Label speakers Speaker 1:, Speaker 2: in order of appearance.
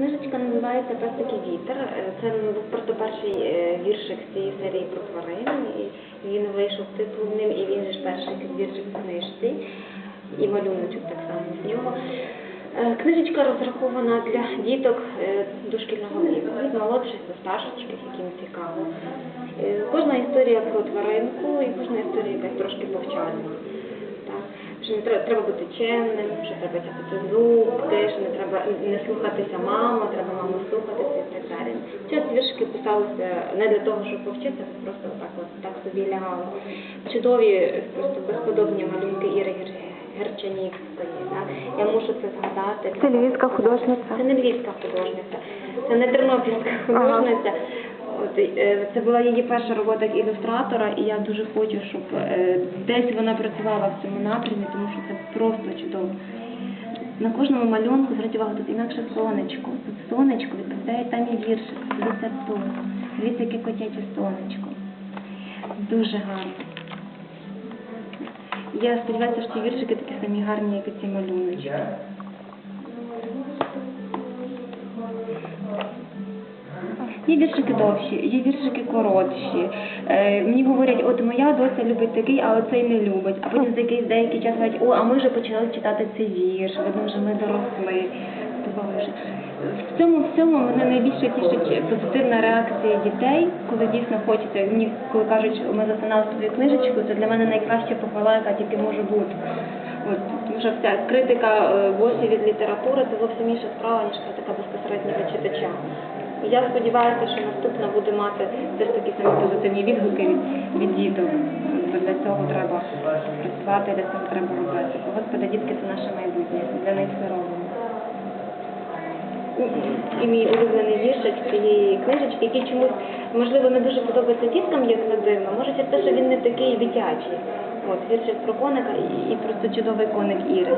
Speaker 1: Книжечка називається Пестик і вітер. Е, Це був просто перший е, віршик цієї серії про тварин. І він вийшов титульним, і він же ж перший віршик в книжці, і малюночок так само з нього. Е, Книжечка розрахована для діток дошкільного віку, від молодших до старших, яким цікаво. Кожна історія про тваринку і кожна історія якась трошки повчальна. Що не треба, треба бути чемним, що треба чистити зубки, що не треба не слухатися маму, треба маму слухатися і так далі. Ці от віршики писалися не для того, щоб повчитися, просто так от так собі лягало. Чудові, просто безподобні малюнки Іри Гер- Герчанівської. Я мушу це згадати.
Speaker 2: Це львівська художниця.
Speaker 1: Це не львівська художниця, це не тернопільська художниця. Е, це була її перша робота як ілюстратора, і я дуже хочу, щоб е, десь вона працювала в цьому напрямі, тому що це просто чудово. На кожному малюнку, зверніть увагу, тут інакше сонечко. Тут сонечко відповідає там і віршик. Дивіться тут. Дивіться, яке котяче сонечко. Дуже гарно. Я сподіваюся, що ці віршики такі самі гарні, як і ці малюночки. Є віршики довші, є віршики коротші. Е, мені говорять, от моя доця любить такий, а оцей не любить. А потім за якийсь деякий час говорять, о, а ми вже почали читати цей вірш, видно, вже ми доросли. В цьому всьому мене найбільше тішить позитивна реакція дітей, коли дійсно хочеться. Мені коли кажуть, що ми засинали свою книжечку, це для мене найкраща похвала, яка тільки може бути. От, що вся критика босі від літератури це зовсім інша справа, ніж критика безпосереднього читача. І я сподіваюся, що наступна буде мати теж такі самі позитивні відгуки від, від діток. Бо для цього треба працювати, для цього треба робити. Господи, дітки це наше майбутнє, для них все робимо. І мій улюблений віршик цієї книжечки, який чомусь, можливо, не дуже подобається діткам, як не дивно, може через те, що він не такий дитячий. От, віршик про коника і, і просто чудовий коник Іри.